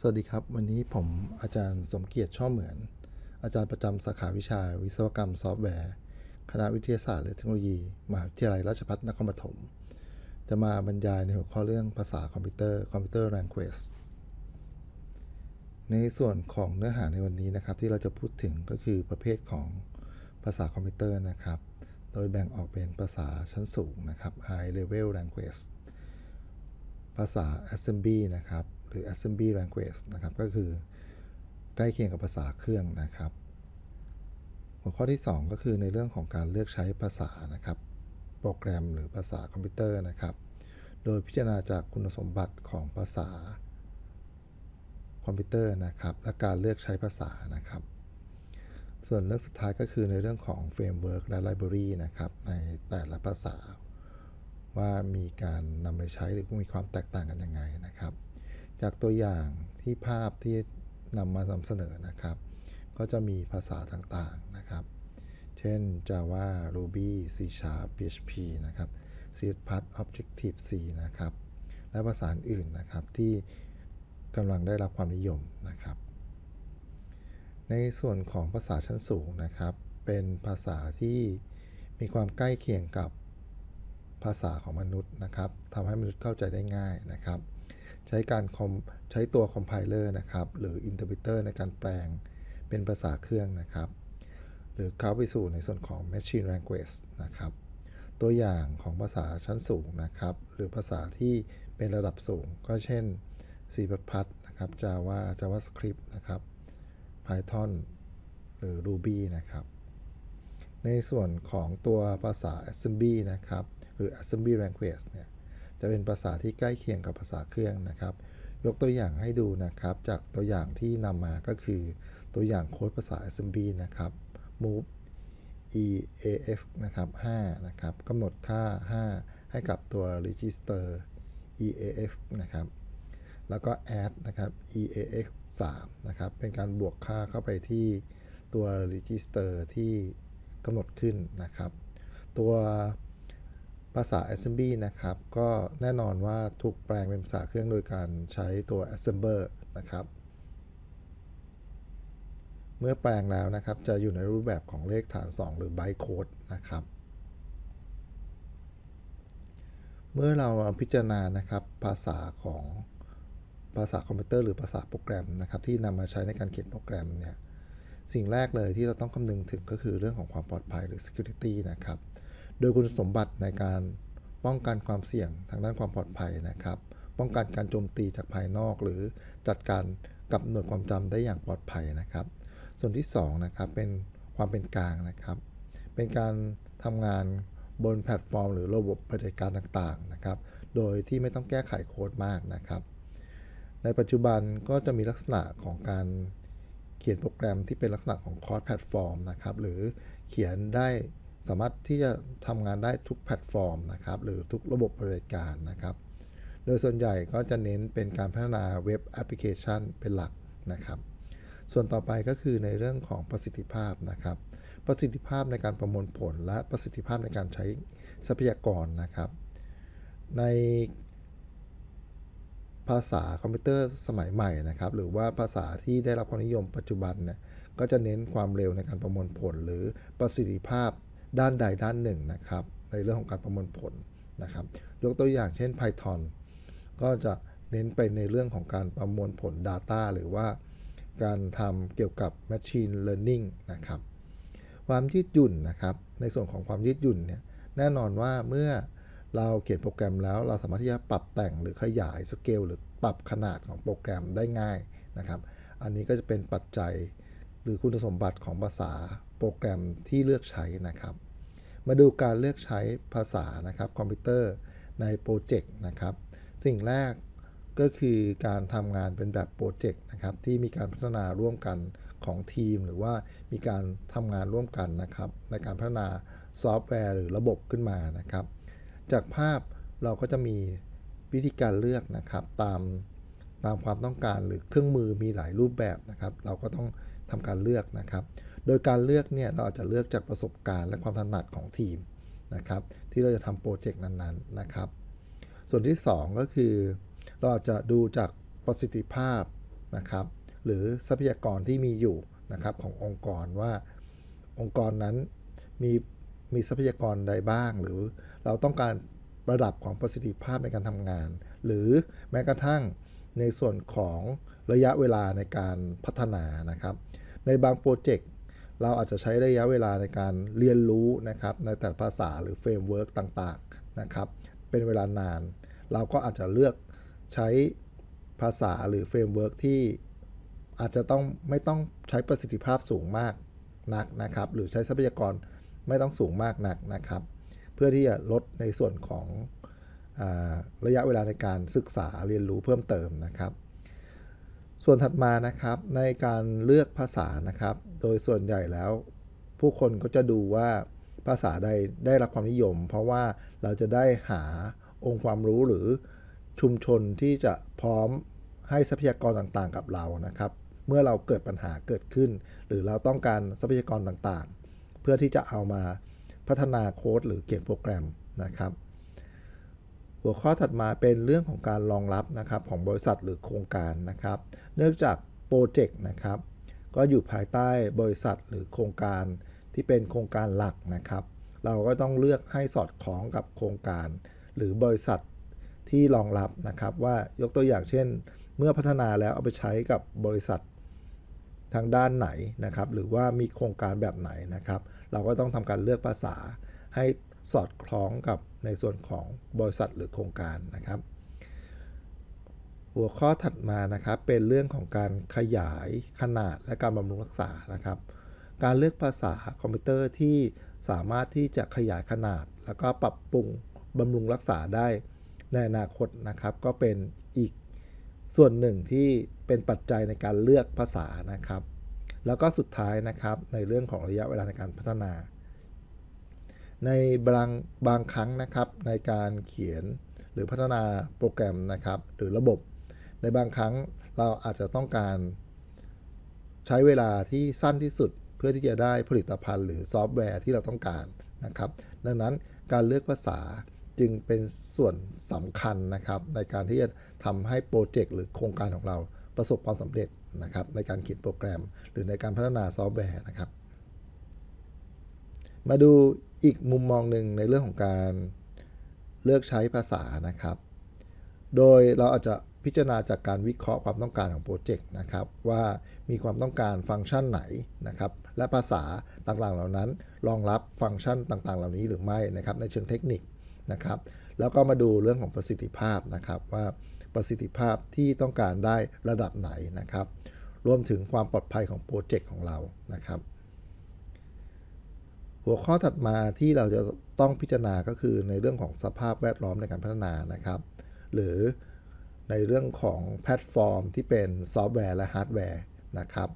สวัสดีครับ วันนี้ผมอาจารย์สมเกียรติช่อเหมือน อาจารย์ประจำสาขาวิชาวิศวกรรมซอฟต์แวร์ คณะวิทยาศาสตร์และเทคโนโลยี มหาวิทยาลัยราชภัฏนครปฐมจะมาบรรยายในหัวข้อเรื่องภาษาคอมพิวเตอร์คอมพิวเตอร์ language ในส่วนของเนื้อหาในวันนี้นะครับที่เราจะพูดถึงก็คือประเภทของภาษาคอมพิวเตอร์นะครับ โดยแบ่งออกเป็นภาษาชั้นสูงนะครับ high level language ภาษา assembly นะครับ รือ assembly language นะครับ ก็คือใกล้เคียงกับภาษาเครื่องนะครับ หัวข้อที่ 2 ก็คือในเรื่องของการเลือกใช้ภาษานะครับ โปรแกรมหรือภาษาคอมพิวเตอร์นะครับ โดยพิจารณาจากคุณสมบัติของภาษาคอมพิวเตอร์นะครับ และการเลือกใช้ภาษานะครับ ส่วนเรื่องสุดท้ายก็คือในเรื่องของเฟรมเวิร์กและไลบรารีนะครับ ในแต่ละภาษาว่ามีการนำไปใช้หรือมีความแตกต่างกันยังไงนะครับ จากตัวอย่างที่ภาพที่นำมานำเสนอนะครับ ก็จะมีภาษาต่างๆนะครับ เช่น Java Ruby C Sharp PHP นะครับ C Objective C นะครับ และภาษาอื่นนะครับที่กำลังได้รับความนิยมนะครับ ในส่วนของภาษาชั้นสูงนะครับ เป็นภาษาที่มีความใกล้เคียงกับภาษาของมนุษย์นะครับทำให้มนุษย์เข้าใจได้ง่ายนะครับ ใช้การคอมใช้ตัวคอมไพเลอร์นะครับ หรืออินเทอร์พิเตอร์ในการแปลงเป็นภาษาเครื่องนะครับ หรือเข้าไปสู่ในส่วนของ Machine Language นะครับ ตัวอย่างของภาษาชั้นสูงนะครับ หรือภาษาที่เป็นระดับสูง ก็เช่น C++ นะครับ Java JavaScript นะครับ Python หรือ Ruby นะครับ ในส่วนของตัวภาษา Assembly นะครับ หรือ Assembly Language เนี่ย จะเป็นภาษาที่ใกล้เคียงกับภาษาเครื่องนะครับ ยกตัวอย่างให้ดูนะครับ จากตัวอย่างที่นำมาก็คือ ตัวอย่างโค้ดภาษา SMB นะครับ move eax นะครับ5นะครับกำหนดค่า 5 ให้กับตัว register eax นะครับ แล้วก็ add นะครับ eax 3นะครับ เป็นการบวกค่าเข้าไปที่ตัว register ที่กำหนดขึ้นนะครับ ตัว ภาษา assembly นะครับ ก็แน่นอนว่าถูกแปลงเป็นภาษาเครื่องโดยการใช้ตัว assembler นะครับ เมื่อแปลงแล้วนะครับ จะอยู่ในรูปแบบของเลขฐาน 2 หรือ byte code นะครับ เมื่อเราพิจารณานะครับภาษาของภาษาคอมพิวเตอร์หรือภาษาโปรแกรมนะครับ ที่นำมาใช้ในการเขียนโปรแกรมเนี่ยสิ่งแรกเลยที่เราต้องคำนึงถึงก็คือเรื่องของความปลอดภัยหรือ security นะครับ โดยคุณสมบัติในการป้องกันความเสี่ยงทางด้านความปลอดภัยนะครับ ป้องกันการโจมตีจากภายนอก หรือจัดการกับหน่วยความจำได้อย่างปลอดภัยนะครับ ส่วนที่2นะครับเป็นความเป็นกลางนะครับ เป็นการทำงานบนแพลตฟอร์ม หรือระบบปฏิบัติการต่างๆนะครับ โดยที่ไม่ต้องแก้ไขโค้ดมากนะครับ ในปัจจุบันก็จะมีลักษณะของการเขียนโปรแกรมที่เป็นลักษณะของคอร์สแพลตฟอร์มนะครับ หรือเขียนได้ สามารถที่จะทำงานได้ทุกแพลตฟอร์มนะครับหรือทุกระบบบริการนะครับ โดยส่วนใหญ่ก็จะเน้นเป็นการพัฒนาเว็บแอปพลิเคชันเป็นหลักนะครับ ส่วนต่อไปก็คือในเรื่องของประสิทธิภาพนะครับ ประสิทธิภาพในการประมวลผล และประสิทธิภาพในการใช้ทรัพยากรนะครับ ในภาษาคอมพิวเตอร์สมัยใหม่นะครับ หรือว่าภาษาที่ได้รับความนิยมปัจจุบันเนี่ยก็จะเน้นความเร็วในการประมวลผล หรือประสิทธิภาพ ด้านใดด้านหนึ่งนะครับ ในเรื่องของการประมวลผลนะครับ ยกตัวอย่างเช่น Python ก็จะเน้นไปในเรื่องของการประมวลผล Data หรือว่าการทำเกี่ยวกับ Machine Learning นะครับ ความยืดหยุ่นนะครับ ในส่วนของความยืดหยุ่นเนี่ยแน่นอนว่าเมื่อเราเขียนโปรแกรมแล้วเราสามารถที่จะปรับแต่งหรือขยายสเกลหรือปรับขนาดของโปรแกรมได้ง่ายนะครับ อันนี้ก็จะเป็นปัจจัยหรือคุณสมบัติของภาษาโปรแกรมที่เลือกใช้นะครับ มาดูการเลือกใช้ภาษานะครับคอมพิวเตอร์ในโปรเจกต์นะครับ สิ่งแรกก็คือการทำงานเป็นแบบโปรเจกต์นะครับ ที่มีการพัฒนาร่วมกันของทีม หรือว่ามีการทำงานร่วมกันนะครับ ในการพัฒนาซอฟต์แวร์หรือระบบขึ้นมานะครับ จากภาพเราก็จะมีวิธีการเลือกนะครับ ตามตามความต้องการหรือเครื่องมือมีหลายรูปแบบนะครับ เราก็ต้องทำการเลือกนะครับ โดยการเลือกเนี่ยเราอาจจะเลือกจากประสบการณ์และความถนัดของทีมนะครับที่เราจะทำโปรเจกต์นั้นๆนะครับ ส่วนที่ 2 ก็คือ เราอาจจะดูจากประสิทธิภาพนะครับหรือทรัพยากรที่มีอยู่นะครับขององค์กรว่าองค์กรนั้นมีมีทรัพยากรใดบ้าง หรือเราต้องการระดับของประสิทธิภาพในการทำงาน หรือแม้กระทั่งในส่วนของระยะเวลาในการพัฒนานะครับ ในบางโปรเจกต์ เราอาจจะใช้ระยะเวลาในการเรียนรู้นะครับในแต่ละภาษาหรือเฟรมเวิร์กต่างๆนะครับเป็นเวลานาน เราก็อาจจะเลือกใช้ภาษาหรือเฟรมเวิร์กที่อาจจะต้องไม่ต้องใช้ประสิทธิภาพสูงมากนักนะครับ หรือใช้ทรัพยากรไม่ต้องสูงมากนักนะครับ เพื่อที่จะลดในส่วนของอระยะเวลาในการศึกษาเรียนรู้เพิ่มเติมนะครับ ส่วนถัดมานะครับในการเลือกภาษานะครับ โดยส่วนใหญ่แล้ว ผู้คนก็จะดูว่าภาษาใดได้รับความนิยม เพราะว่าเราจะได้หาองค์ความรู้หรือชุมชนที่จะพร้อมให้ทรัพยากรต่างๆ กับเรานะครับ เมื่อเราเกิดปัญหาเกิดขึ้น หรือเราต้องการทรัพยากรต่างๆ เพื่อที่จะเอามาพัฒนาโค้ดหรือเขียนโปรแกรมนะครับ หัวข้อถัดมาเป็นเรื่องของการรองรับนะครับของบริษัทหรือโครงการนะครับ เนื่องจากโปรเจกต์นะครับ ก็อยู่ภายใต้บริษัทหรือโครงการที่เป็นโครงการหลักนะครับ เราก็ต้องเลือกให้สอดคล้องกับโครงการ หรือบริษัทที่รองรับนะครับ ว่ายกตัวอย่างเช่น เมื่อพัฒนาแล้วเอาไปใช้กับบริษัททางด้านไหนนะครับ หรือว่ามีโครงการแบบไหนนะครับ เราก็ต้องทำการเลือกภาษาให้สอดคล้องกับ ในส่วนของบริษัทหรือโครงการนะครับ หัวข้อถัดมานะครับเป็นเรื่องของการขยายขนาดและการบำรุงรักษานะครับ การเลือกภาษาคอมพิวเตอร์ที่สามารถที่จะขยายขนาด แล้วก็ปรับปรุงบำรุงรักษาได้ในอนาคตนะครับ ก็เป็นอีกส่วนหนึ่งที่เป็นปัจจัยในการเลือกภาษานะครับ แล้วก็สุดท้ายนะครับในเรื่องของระยะเวลาในการพัฒนา ในบางบางครั้งนะครับในการเขียนหรือพัฒนาโปรแกรมนะครับ หรือระบบ ในบางครั้งเราอาจจะต้องการใช้เวลาที่สั้นที่สุดเพื่อที่จะได้ผลิตภัณฑ์ หรือซอฟต์แวร์ที่เราต้องการนะครับ ดังนั้นการเลือกภาษาจึงเป็นส่วนสำคัญนะครับ ในการที่จะทำให้โปรเจกต์หรือโครงการของเราประสบความสำเร็จนะครับ ในการเขียนโปรแกรม หรือในการพัฒนาซอฟต์แวร์นะครับ มาดู อีกมุมมองหนึ่งในเรื่องของการเลือกใช้ภาษานะครับ โดยเราอาจจะพิจารณาจากการวิเคราะห์ความต้องการของโปรเจกต์นะครับว่ามีความต้องการฟังก์ชันไหนนะครับและภาษาต่างๆเหล่านั้นรองรับฟังก์ชันต่างๆ เหล่านี้หรือไม่นะครับในเชิงเทคนิคนะครับแล้วก็มาดูเรื่องของประสิทธิภาพนะครับว่าประสิทธิภาพที่ต้องการได้ระดับไหนนะครับ รวมถึงความปลอดภัยของโปรเจกต์ของเรานะครับ หัวข้อถัดมาที่เราจะต้องพิจารณาก็คือในเรื่องของสภาพแวดล้อมในการพัฒนานะครับ หรือในเรื่องของแพลตฟอร์มที่เป็นซอฟต์แวร์และฮาร์ดแวร์นะครับ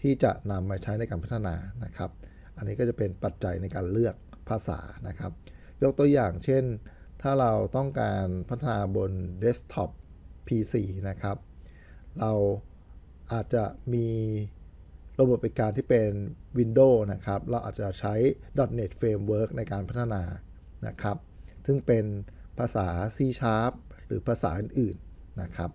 ที่จะนำมาใช้ในการพัฒนานะครับ อันนี้ก็จะเป็นปัจจัยในการเลือกภาษานะครับ ยกตัวอย่างเช่น ถ้าเราต้องการพัฒนาบนเดสก์ท็อป PC นะครับ เราอาจจะมี ระบบเป็นการที่เป็น Windows นะครับ เราอาจจะใช้ .NET Framework ในการพัฒนานะครับ ซึ่งเป็นภาษา C Sharp หรือภาษาอื่นๆนะครับ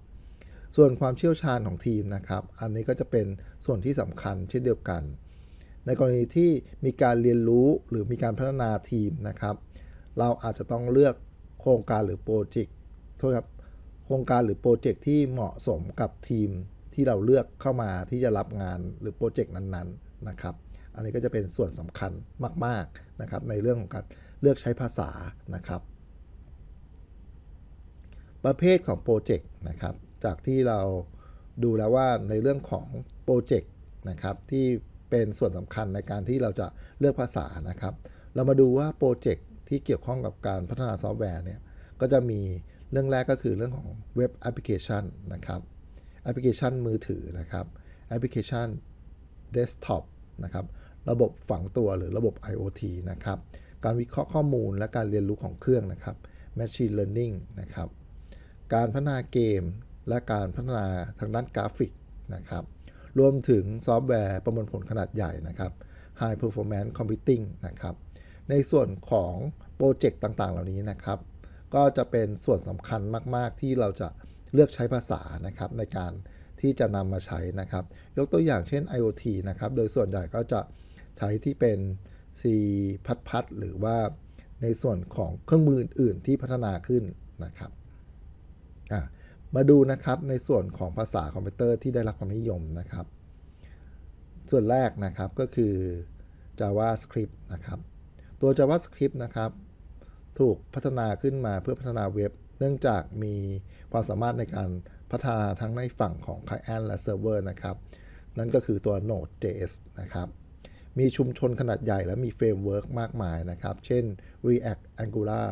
ส่วนความเชี่ยวชาญของทีมนะครับ อันนี้ก็จะเป็นส่วนที่สำคัญเช่นเดียวกัน ในกรณีที่มีการเรียนรู้หรือมีการพัฒนาทีมนะครับ เราอาจจะต้องเลือกโครงการหรือโปรเจกต์โทษครับโครงการหรือโปรเจกต์ที่เหมาะสมกับทีม ที่เราเลือกเข้ามาที่จะรับงานหรือโปรเจกต์นั้นๆนะครับ อันนี้ก็จะเป็นส่วนสำคัญมากๆนะครับในเรื่องของการเลือกใช้ภาษานะครับ ประเภทของโปรเจกต์นะครับ จากที่เราดูแล้วว่าในเรื่องของโปรเจกต์นะครับที่เป็นส่วนสำคัญในการที่เราจะเลือกภาษานะครับ เรามาดูว่าโปรเจกต์ที่เกี่ยวข้องกับการพัฒนาซอฟต์แวร์เนี่ยก็จะมีเรื่องแรกก็คือเรื่องของเว็บแอปพลิเคชันนะครับ แอปพลิเคชันมือถือนะครับแอปพลิเคชันเดสก์ท็อปนะครับระบบฝังตัวหรือระบบ IoT นะครับการวิเคราะห์ข้อมูลและการเรียนรู้ของเครื่องนะครับ Machine Learning นะครับการพัฒนาเกมและการพัฒนาทางด้านกราฟิกนะครับรวมถึงซอฟต์แวร์ประมวลผลขนาดใหญ่นะครับ High Performance Computing นะครับในส่วนของโปรเจกต์ต่างๆ เหล่านี้นะครับ ก็จะเป็นส่วนสำคัญมาก ๆ ที่เราจะ เลือกใช้ภาษานะครับในการที่จะนำมาใช้นะครับ ยกตัวอย่างเช่น IoT นะครับ โดยส่วนใหญ่ก็จะใช้ที่เป็น C พัดพัดหรือว่าในส่วนของเครื่องมืออื่น ๆ ที่พัฒนาขึ้นนะครับมาดูนะครับในส่วนของภาษาคอมพิวเตอร์ที่ได้รับความนิยมนะครับ ส่วนแรกนะครับก็คือ JavaScript นะครับ ตัว JavaScript นะครับ ถูกพัฒนาขึ้นมาเพื่อพัฒนาเว็บ เนื่องจากมีความสามารถในการพัฒนาทั้งในฝั่งของ Client และ Server นะครับ นั่นก็คือตัว Node.js นะครับ มีชุมชนขนาดใหญ่และมีเฟรมเวิร์กมากมายนะครับ เช่น React Angular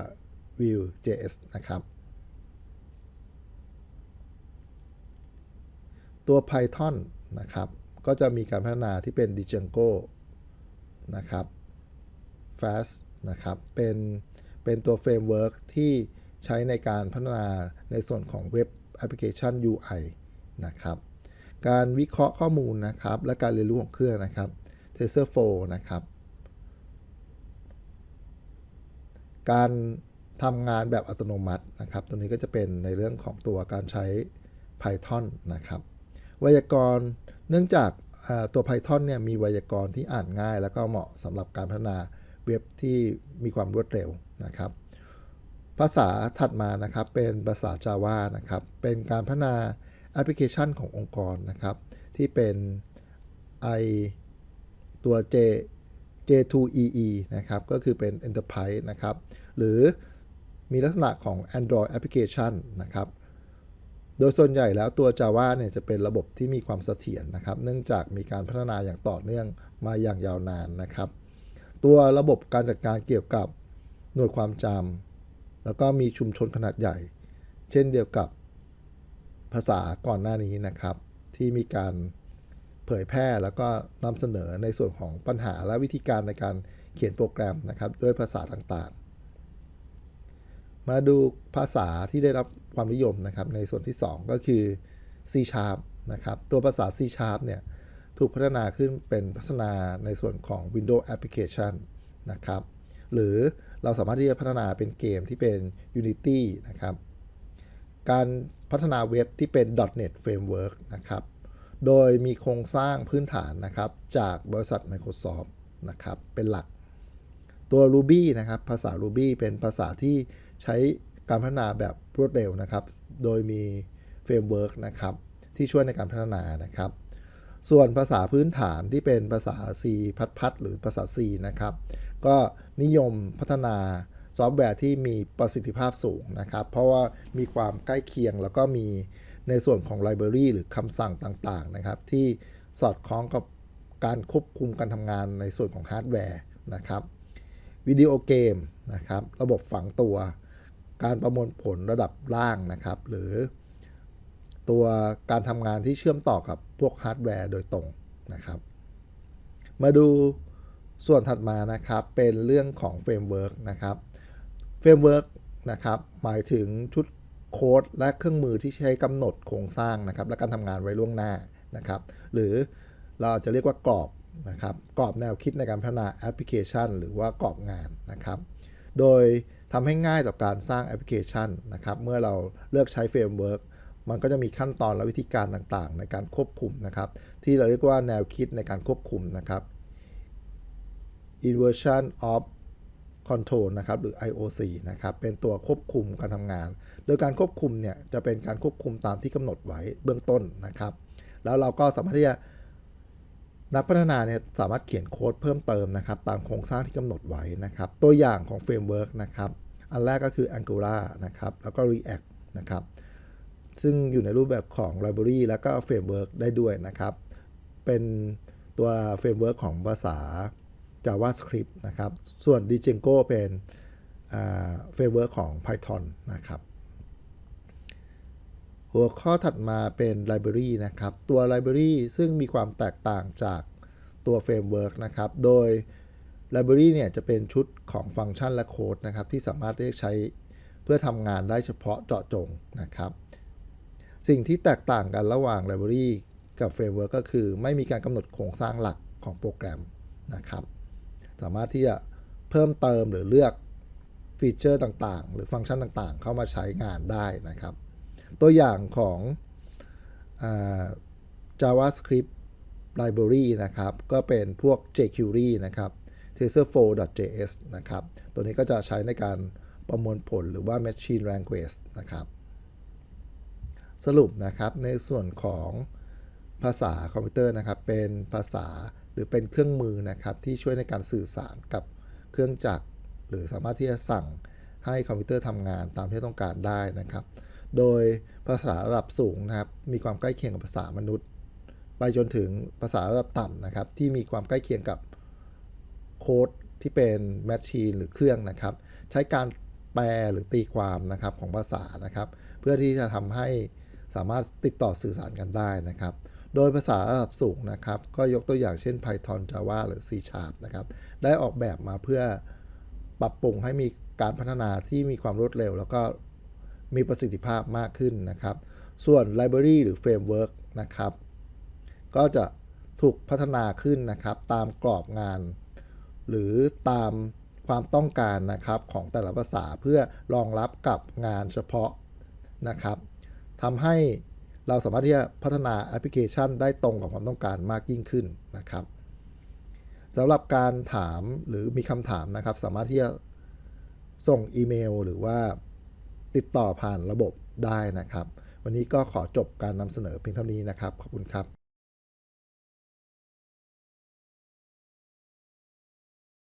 Vue.js นะครับ ตัว Python นะครับ ก็จะมีการพัฒนาที่เป็น Django นะครับ Fast นะครับ เป็น เป็นตัวเฟรมเวิร์กที่ ใช้ในการพัฒนาในส่วนของเว็บแอปพลิเคชัน UI นะครับ การวิเคราะห์ข้อมูลนะครับ และการเรียนรู้ของเครื่องนะครับ TensorFlow นะครับ การทำงานแบบอัตโนมัตินะครับ ตัวนี้ก็จะเป็นในเรื่องของตัวการใช้ Python นะครับ ไวยากรณ์ เนื่องจากตัว Python เนี่ยมีไวยากรณ์ที่อ่านง่าย แล้วก็เหมาะสำหรับการพัฒนาเว็บที่มีความรวดเร็วนะครับ ภาษาถัดมานะครับเป็นภาษา Java นะครับ เป็นการพัฒนาแอปพลิเคชันขององค์กรนะครับ ที่เป็น i ตัว J J2EE นะครับ ก็คือเป็น Enterprise นะครับ หรือมีลักษณะของ Android Application นะครับ โดยส่วนใหญ่แล้วตัว Java เนี่ยจะเป็นระบบที่มีความเสถียรนะครับ เนื่องจากมีการพัฒนาอย่างต่อเนื่องมาอย่างยาวนานนะครับ ตัวระบบการจัดการเกี่ยวกับหน่วยความจำ แล้วก็มีชุมชนขนาดใหญ่ เช่นเดียวกับภาษาก่อนหน้านี้นะครับ ที่มีการเผยแพร่แล้วก็นำเสนอในส่วนของปัญหาและวิธีการในการเขียนโปรแกรมนะครับ ด้วยภาษาต่างๆ มาดูภาษาที่ได้รับความนิยมนะครับ ในส่วนที่ 2 ก็คือ C Sharp นะครับ ตัวภาษา C Sharp เนี่ยถูกพัฒนาขึ้นเป็นพัฒนาในส่วนของ Windows Application นะครับ หรือ เราสามารถที่จะพัฒนาเป็นเกมที่เป็น Unity นะครับ การพัฒนาเว็บที่เป็น .NET Framework นะครับ โดยมีโครงสร้างพื้นฐานนะครับ จากบริษัท Microsoft นะครับ เป็นหลัก ตัว Ruby นะครับ ภาษา Ruby เป็นภาษาที่ใช้การพัฒนาแบบรวดเร็วนะครับ โดยมีเฟรมเวิร์กนะครับ ที่ช่วยในการพัฒนานะครับ ส่วนภาษาพื้นฐานที่เป็นภาษา C พัดพัดหรือภาษา C นะครับ ก็นิยมพัฒนาซอฟต์แวร์ที่มีประสิทธิภาพสูงนะครับ เพราะว่ามีความใกล้เคียงแล้วก็มีในส่วนของไลบรารีหรือคำสั่งต่างๆนะครับที่สอดคล้องกับการควบคุมการทำงานในส่วนของฮาร์ดแวร์นะครับวิดีโอเกมนะครับระบบฝังตัว การประมวลผลระดับล่างนะครับหรือ ตัวการทำงานที่เชื่อมต่อกับพวกฮาร์ดแวร์โดยตรงนะครับ มาดู ส่วนถัดมานะครับเป็นเรื่องของเฟรมเวิร์กนะครับเฟรมเวิร์กนะครับหมายถึงชุดโค้ดและเครื่องมือที่ใช้กำหนดโครงสร้างนะครับ และการทำงานไว้ล่วงหน้านะครับ หรือเราจะเรียกว่ากรอบนะครับกรอบแนวคิดในการพัฒนาแอปพลิเคชัน หรือว่ากรอบงานนะครับ โดยทำให้ง่ายต่อการสร้างแอปพลิเคชันนะครับ เมื่อเราเลือกใช้เฟรมเวิร์กมันก็จะมีขั้นตอนและวิธีการต่างๆ ในการควบคุมนะครับ ที่เราเรียกว่าแนวคิดในการควบคุมนะครับ inversion of control นะครับ หรือ IOC นะครับ เป็นตัวควบคุมการทำงาน โดยการควบคุมเนี่ย จะเป็นการควบคุมตามที่กำหนดไว้เบื้องต้นนะครับ แล้วเราก็สามารถที่จะนักพัฒนาเนี่ยสามารถเขียนโค้ดเพิ่มเติมนะครับ ตามโครงสร้างที่กำหนดไว้นะครับ ตัวอย่างของเฟรมเวิร์กนะครับ อันแรกก็คือ Angular นะครับ แล้วก็ React นะครับ ซึ่งอยู่ในรูปแบบของ Library แล้วก็เฟรมเวิร์กได้ด้วยนะครับ เป็นตัวเฟรมเวิร์กของภาษา JavaScript นะครับ ส่วน Django เป็นเฟรมเวิร์กของ Python นะครับ หัวข้อถัดมาเป็น Library นะครับ ตัว Library ซึ่งมีความแตกต่างจากตัวเฟรมเวิร์กนะครับ โดย Library เนี่ยจะเป็นชุดของฟังก์ชันและโค้ดนะครับ ที่สามารถเรียกใช้เพื่อทำงานได้เฉพาะเจาะจงนะครับ สิ่งที่แตกต่างกันระหว่าง Library กับเฟรมเวิร์กก็คือไม่มีการกำหนดโครงสร้างหลักของโปรแกรมนะครับ สามารถที่จะเพิ่มเติมหรือเลือกฟีเจอร์ต่างๆ หรือฟังก์ชันต่างๆ เข้ามาใช้งานได้นะครับ ตัวอย่างของอ JavaScript Library นะครับ ก็เป็นพวก jQuery นะครับ TensorFlow.js นะครับ ตัวนี้ก็จะใช้ในการประมวลผลหรือว่า Machine Language นะครับ สรุปนะครับในส่วนของภาษาคอมพิวเตอร์นะครับ เป็นภาษา รือเป็นเครื่องมือนะครับที่ช่วยในการสื่อสารกับเครื่องจักร หรือสามารถที่จะสั่งให้คอมพิวเตอร์ทำงานตามที่ต้องการได้นะครับ โดยภาษาระดับสูงนะครับมีความใกล้เคียงกับภาษามนุษย์ ไปจนถึงภาษาระดับต่ำนะครับที่มีความใกล้เคียงกับโค้ดที่เป็นแมชชีนหรือเครื่องนะครับ ใช้การแปลหรือตีความนะครับของภาษานะครับ เพื่อที่จะทำให้สามารถติดต่อสื่อสารกันได้นะครับ โดยภาษาระดับสูงนะครับ ก็ยกตัวอย่างเช่น Python Java หรือ C Sharp นะครับ ได้ออกแบบมาเพื่อปรับปรุงให้มีการพัฒนาที่มีความรวดเร็ว แล้วก็มีประสิทธิภาพมากขึ้นนะครับ ส่วน Library หรือ Framework นะครับ ก็จะถูกพัฒนาขึ้นนะครับ ตามกรอบงาน หรือตามความต้องการนะครับของแต่ละภาษาเพื่อรองรับกับงานเฉพาะนะครับทำให้ เราสามารถที่จะพัฒนาแอปพลิเคชันได้ตรงกับความต้องการมากยิ่งขึ้นนะครับสำหรับการถามหรือมีคำถามนะครับ สามารถที่จะส่งอีเมลหรือว่าติดต่อผ่านระบบได้นะครับ วันนี้ก็ขอจบการนำเสนอเพียงเท่านี้นะครับ ขอบคุณครับ